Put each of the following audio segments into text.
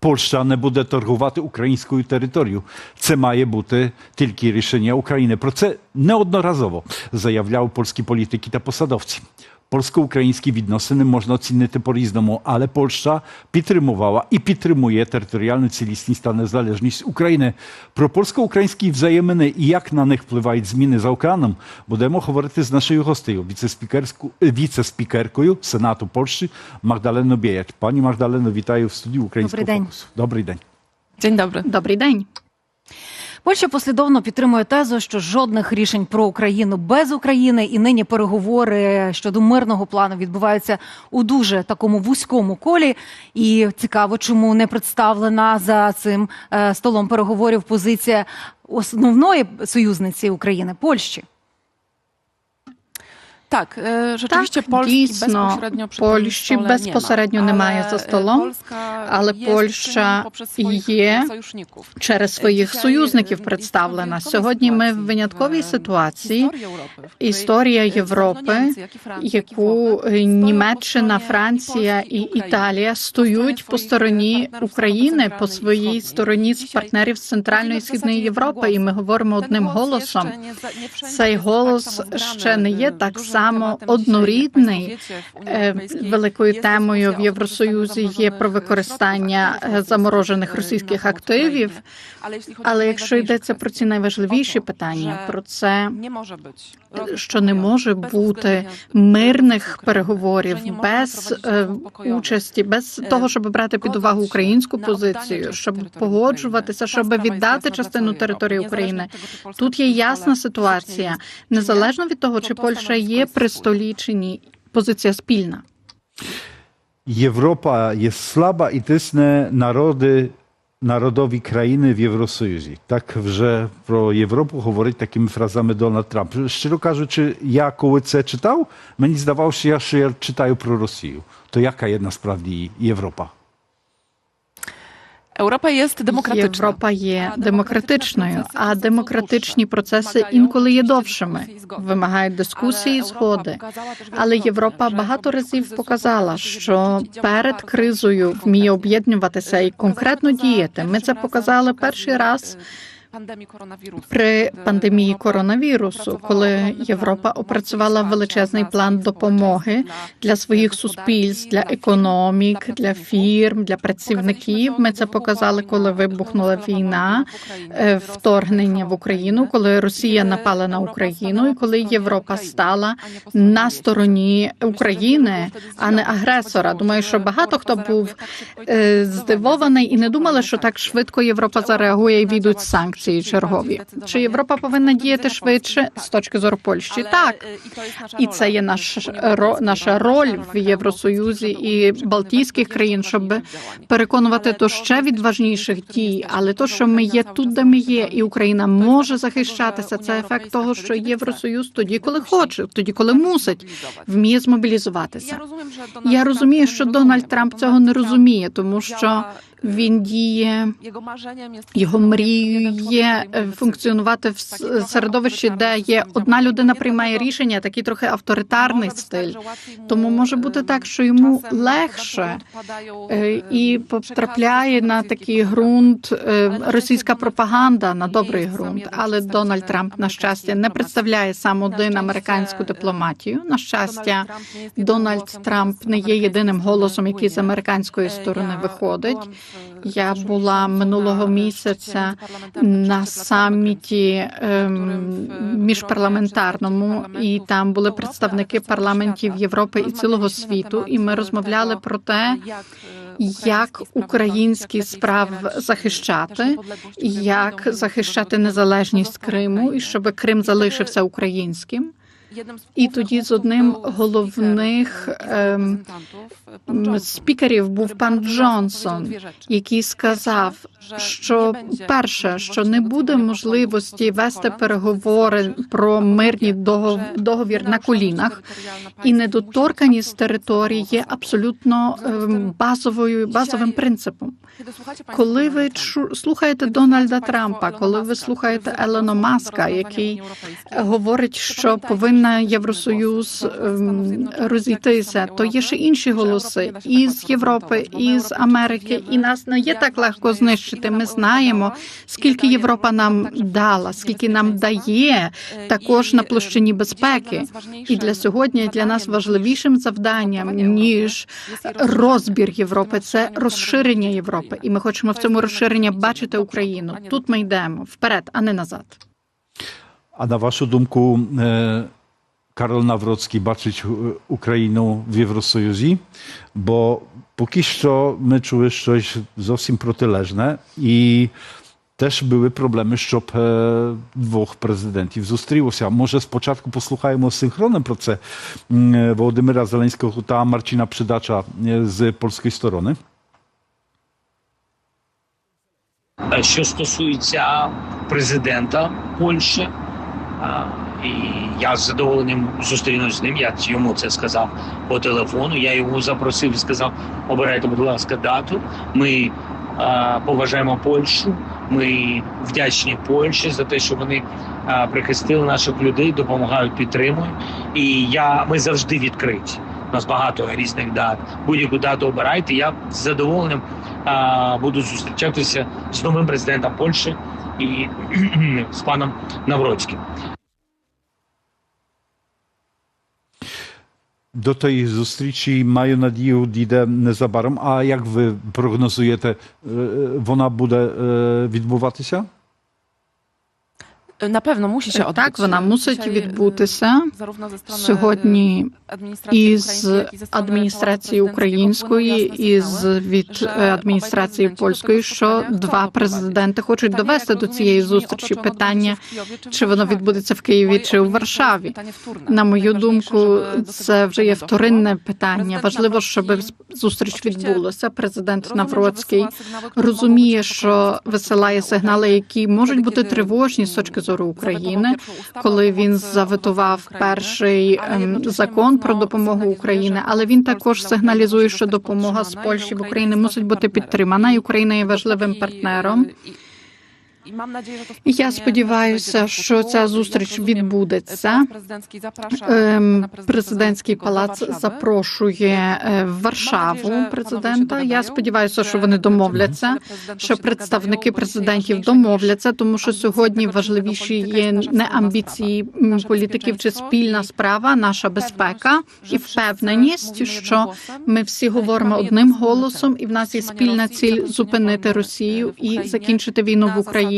Польща не буде торгувати українською територією. Це має бути тільки рішення України. Про це неодноразово заявляли польські політики та посадовці. Польсько-українські відносини можна оцінити по-різному, але Польща підтримувала і підтримує територіальну цілісність та незалежність України. Про польсько-українські взаємини і як на них впливають зміни за океаном, будемо говорити з нашою гостею, віце-спікеркою Сенату Польщі Magdalenою Біяч. Пані Магдалено, вітаю в студії Українського Добрий день. фокусу. Добрий день. Dzień dobry. Добрий день. Польща послідовно підтримує тезу, що жодних рішень про Україну без України і нині переговори щодо мирного плану відбуваються у дуже такому вузькому колі. І цікаво, чому не представлена за цим е, столом переговорів позиція основної союзниці України Польщі. Tak, e, rzeczywiście Tak, Polski дійсно, bezpośrednio przy Польщі безпосередньо немає ale, за столом, але Польща є через своїх союзників представлена. Сьогодні ми в винятковій ситуації. Історія Європи, яку Німеччина, Франція і. Італія стоють по стороні України, по своїй стороні з партнерів з центральної і східної Європи, і ми говоримо одним голосом. Цей голос ще не є так Dużym само однорідний. Е, Великою темою в Євросоюзі є про використання е, заморожених російських активів. Але якщо йдеться про ці найважливіші питання, про це nie może być rozmów що не може бути мирних переговорів без е, участі, без Е, того, щоб брати під увагу українську позицію, щоб погоджуватися, щоб віддати частину території України. Чи Тут є ясна ситуація, чи незалежно від того, чи то Польща є jest при spójne. столі чи ні. Позиція спільна. Європа є слаба і тисне народи, народові країни в Євросоюзі. Так вже про Європу говорить такими фразами Дональд Трамп. Щиро кажучи, я коли це читав, мені здавалося, що я читаю про Росію. То яка є насправді Європа? Europa є демократичною. Європа є демократичною, а демократичні процеси інколи є довшими, вимагають дискусії і згоди. Але Європа багато разів показала, що перед кризою вміє об'єднуватися і конкретно діяти. Ми це показали перший раз koronawirusa, при пандемії коронавірусу, коли ogromny Європа опрацювала величезний план допомоги для своїх суспільств, для економік, для фірм, для працівників. Ми це показали, коли вибухнула війна, е, вторгнення в Україну, коли Росія напала на Україну, і коли Європа стала на стороні України, а не агресора. Думаю, що багато хто був е, здивований і не думали, що так швидко Європа зареагує і війдуть działać санкції чергові. Чи Європа повинна діяти швидше з точки зору Польщі? Так. e, І це є e, наш наша роль в Євросоюзі і Балтійських країн, щоб переконувати до то, ще відважніших дій. Але то, що ми є тут, де ми є, і. Україна може захищатися. Це ефект того, що Євросоюз тоді, коли хоче, тоді, коли мусить, вміє змобілізуватися. Я розумію, що Дональд Трамп цього не розуміє, тому що e, він діє. Його марженням є е, функціонувати в середовищі, де є одна людина приймає рішення, такий трохи авторитарний стиль. Тому може бути так, що йому легше е, і потрапляє на такий ґрунт е, російська пропаганда на добрий ґрунт. Але Дональд Трамп, на щастя, не представляє сам один американську дипломатію. На щастя, Дональд Трамп не є єдиним голосом, який з американської сторони виходить. Я була минулого місяця на саміті ем, міжпарламентарному, і там були представники парламентів Європи і цілого світу. І ми розмовляли про те, як українські справ захищати, як захищати незалежність Криму, і щоб Крим залишився українським. І тоді з одним головних ем, спікерів був пан Джонсон, який сказав, що перше, що не буде можливості вести переговори про мирні догов- договір на колінах, і недоторканість території є абсолютно базовою базовим принципом. Коли ви слухаєте Дональда Трампа, коли ви слухаєте Елона Маска, який говорить, що повинен на Євросоюз ем, розійтися, то є ще інші голоси і з Європи, і з Америки, і нас не є так легко знищити. Ми знаємо, скільки Європа нам дала, скільки нам дає також на площині безпеки. І для сьогодні для нас важливішим завданням ніж розбір Європи це розширення Європи, і ми хочемо в цьому розширенні бачити Україну. Тут ми йдемо вперед, а не назад. A na waszą думку, e, Karol Nawrocki бачить е, Україну в Євросоюзі, бо поки що ми чули щось зовсім протилежне і теж були проблеми, щоб е, двох президентів зустрілося. Може, спочатку послухаємо синхронно про це м, е, Володимира Зеленського та Марcina Przydacza е, з польської сторони. Е, Що стосується президента Польщі, а, і я з задоволенням зустрінусь з ним. Я йому це сказав по телефону. Я його запросив і сказав: обирайте, будь ласка, дату. Ми а, поважаємо Польщу. Ми вдячні Польщі за те, що вони а, прихистили наших людей, допомагають, підтримують. І я ми завжди відкриті. У нас багато різних дат. Будь-яку дату обирайте. Я з задоволенням а, буду зустрічатися з новим президентом Польщі і з паном Навроцьким. До тої зустрічі маю надію дійде незабаром. А як ви прогнозуєте, вона буде відбуватися? Напевно, pewno musi się odbyć. Так, вона мусить відбутися сьогодні із адміністрації української і з від е, адміністрації польської, що два президенти хочуть довести до цієї зустрічі питання, чи воно відбудеться в Києві чи у Варшаві. На мою думку, це вже є вторинне питання. Важливо, щоб зустріч відбулася. Президент Навроцький розуміє, що висилає сигнали, які можуть бути тривожні з точки зору України. Коли він заветував перший ем, jednocześnie закон про допомогу України, але він також сигналізує, що допомога з Польщі в Україні мусить бути підтримана, і Україна є важливим e, партнером. Я сподіваюся, що ця зустріч відбудеться. Президентський палац запрошує в Варшаву президента. Я сподіваюся, що вони домовляться. Що представники президентів домовляться, тому що сьогодні важливіші є не амбіції політиків чи спільна справа, наша безпека і впевненість, що ми всі говоримо одним голосом, і в нас є спільна ціль зупинити Росію і закінчити війну в Україні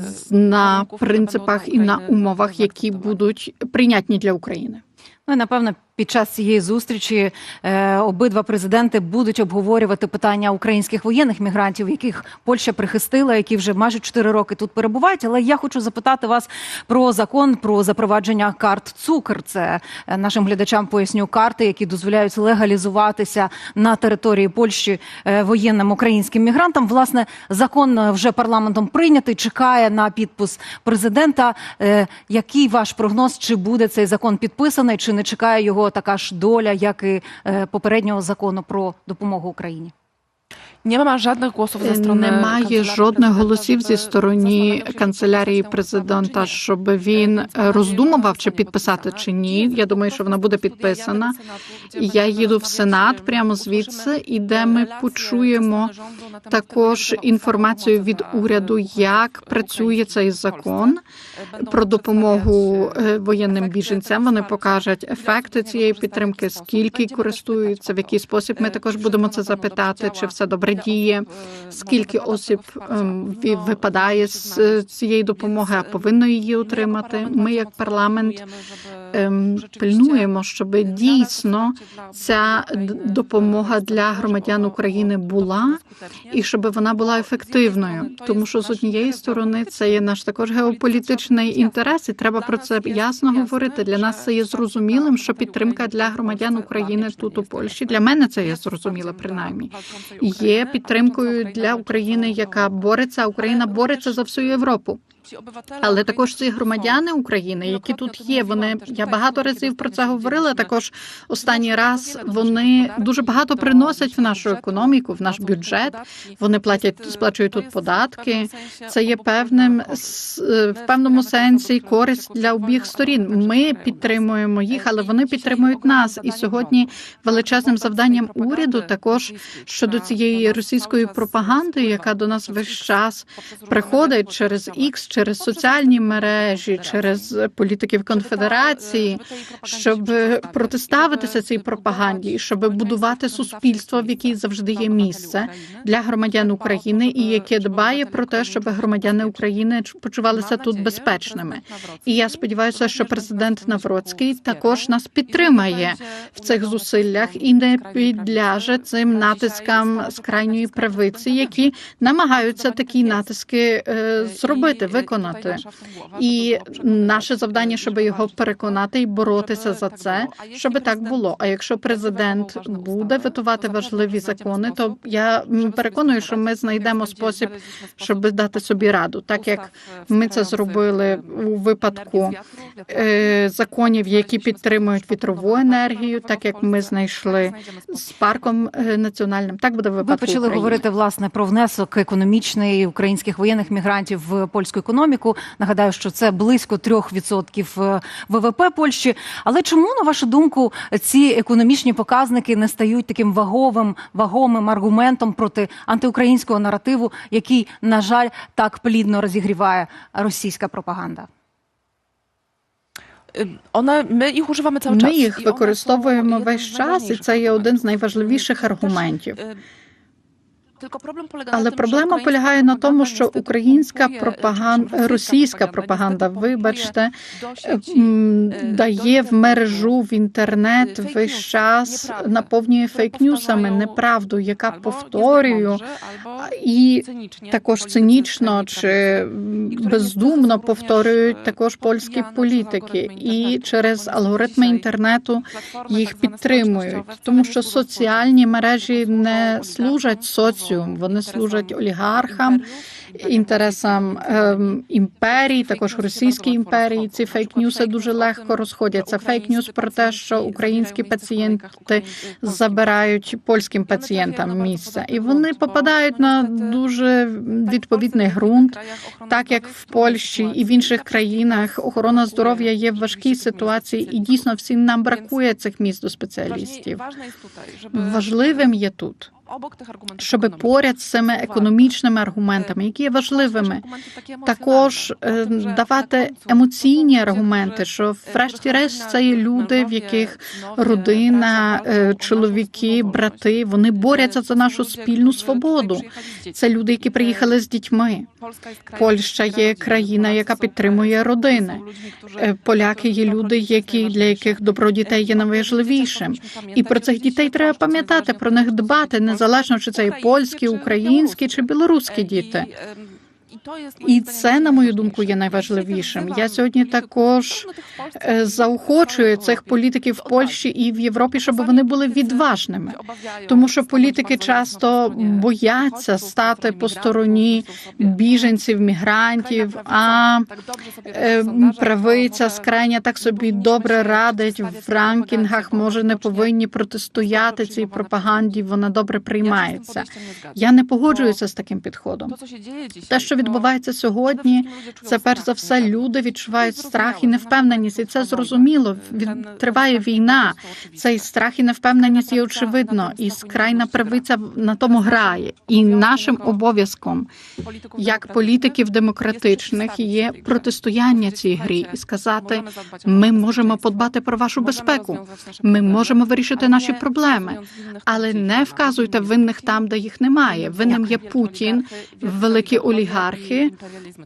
з- на принципах і на умовах, які будуть прийнятні для України. Ну напевно, під час цієї зустрічі е, обидва президенти будуть обговорювати питання українських воєнних мігрантів, яких Польща прихистила, які вже майже 4 роки тут перебувають. Але я хочу запитати вас про закон про запровадження карт цукр. Це е, нашим глядачам поясню карти, які дозволяють легалізуватися на території Польщі е, воєнним українським мігрантам. Власне, закон е, вже парламентом прийнятий, чекає на підпис президента. Е, Який ваш прогноз? Чи буде цей закон підписаний, чи не чекає його така ж доля, як і е, попереднього закону про допомогу Україні? Nie ma żadnych głosów ze strony Немає жодних голосів зі сторони канцелярії президента, щоб він роздумував, чи підписати чи ні. Я думаю, що вона буде підписана. Я їду в Сенат e, прямо звідси, і де ми почуємо також інформацію від уряду, як працює цей закон про допомогу e, е, воєнним біженцям. Вони покажуть ефекти цієї підтримки, скільки користуються, в який спосіб. Ми Е, також будемо це запитати, чи все добре ile діє. e, Скільки осіб ем, випадає з е, цієї допомоги, а e, повинно її отримати. Ми, як парламент, pilnujemy, żeby ем, пильнуємо, щоб дійсно ця допомога для громадян України була і щоб вона була ефективною, тому що з однієї сторони це є наш також геополітичний інтерес, і треба про це ясно говорити. Для нас це є зрозумілим, що підтримка для громадян України тут у Польщі для мене це є зрозуміло, принаймні. Є підтримкою для України, яка бореться. Україна бореться за всю Європу. Але також ці громадяни України, які тут є, вони я багато разів про це говорила. Також останній раз вони дуже багато приносять в нашу економіку, в наш бюджет. Вони платять сплачують тут податки. Це є певним е, в певному сенсі користь для обох сторін. Ми підтримуємо їх, але вони підтримують нас. І сьогодні величезним завданням уряду також щодо цієї російської пропаганди, яка до нас весь час приходить через X, через соціальні мережі, через політиків конфедерації, щоб протиставитися цій пропаганді, щоб будувати суспільство, в якій завжди є місце для громадян України, і яке дбає про те, щоб громадяни України почувалися тут безпечними. І я сподіваюся, що президент Навроцький також нас підтримає в цих зусиллях і не підляже цим натискам з крайньої правиці, які намагаються такі натиски е, зробити, виконати. І наше завдання, щоб його переконати і боротися за це, щоб так було. А якщо президент буде витувати важливі закони, то я переконую, що ми знайдемо спосіб, щоб дати собі раду, так як ми це зробили у випадку е, законів, які підтримують вітрову енергію, так як ми знайшли з парком е, національним. Так буде в Ви почали України. говорити власне про внесок економічний українських воєнних мігрантів в польську економіку. Нагадаю, що це близько 3% ВВП Польщі. Але чому, на вашу думку, ці економічні показники не стають таким ваговим вагомим аргументом проти антиукраїнського наративу, який, на жаль, так плідно розігріває російська пропаганда? One, my ich używamy cały czas. Ми їх використовуємо весь час, і це є один з найважливіших аргументів. Але проблема полягає на тому, що українська niestety пропаганда, російська пропаганда, вибачте, дає в мережу в інтернет весь час, наповнює фейк-ньюсами, неправду, яка повторюю, і також цинічно чи бездумно повторюють також е, польські політики, і через алгоритми інтернету їх підтримують, тому що соціальні мережі не служать oligarchom, соціум, вони служать олігархам, інтересам ем, імперії, також російській імперії. Ці фейк-ньюси дуже легко розходяться. Фейк-ньюс про те, що українські пацієнти забирають польським пацієнтам місце, і вони попадають на дуже відповідний ґрунт. Так як в Польщі і в інших країнах охорона здоров'я є в важкій ситуації, і дійсно всім нам бракує цих місць до спеціалістів. Важливим є тут, щоб поряд з цими економічними аргументами, які є важливими, також е, давати емоційні аргументи, що врешті-решт це є люди, в яких родина, е, чоловіки, брати, вони борються за нашу спільну свободу. Це люди, які приїхали з дітьми. Польща є країна, яка підтримує родини. Е, Поляки є люди, які для яких добро дітей є найважливішим. І про цих дітей треба пам'ятати, про них дбати, незалежно чи це і польські, українські чи білоруські діти. І це, на мою думку, є найважливішим. Я сьогодні також е, заохочую цих політиків в Польщі і в Європі, щоб вони були відважними. Тому що політики часто бояться стати по стороні біженців, мігрантів. А е, правиця скрайня так собі добре радить в ранкінгах. Може, не повинні протистояти цій пропаганді. Вона добре приймається. Я не погоджуюся з таким підходом. Те, що відбувається сьогодні, це перш за все люди відчувають страх і невпевненість, і це зрозуміло. Від триває війна. Цей страх і невпевненість є очевидно, і скрайна правиця на тому грає. І нашим обов'язком, як політиків демократичних, є протистояння цій грі і сказати: ми можемо подбати про вашу безпеку, ми можемо вирішити наші проблеми, але не вказуйте винних там, де їх немає. Винним є Путін, великі олігархи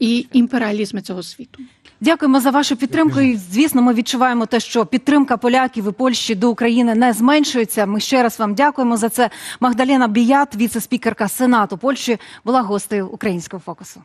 і імперіалізми цього світу. Дякуємо за вашу підтримку. І звісно, ми відчуваємо те, що підтримка поляків і Польщі до України не зменшується. Ми ще раз вам дякуємо за це. Магдалена Біят, віце-спікерка Сенату Польщі, була гостею українського фокусу.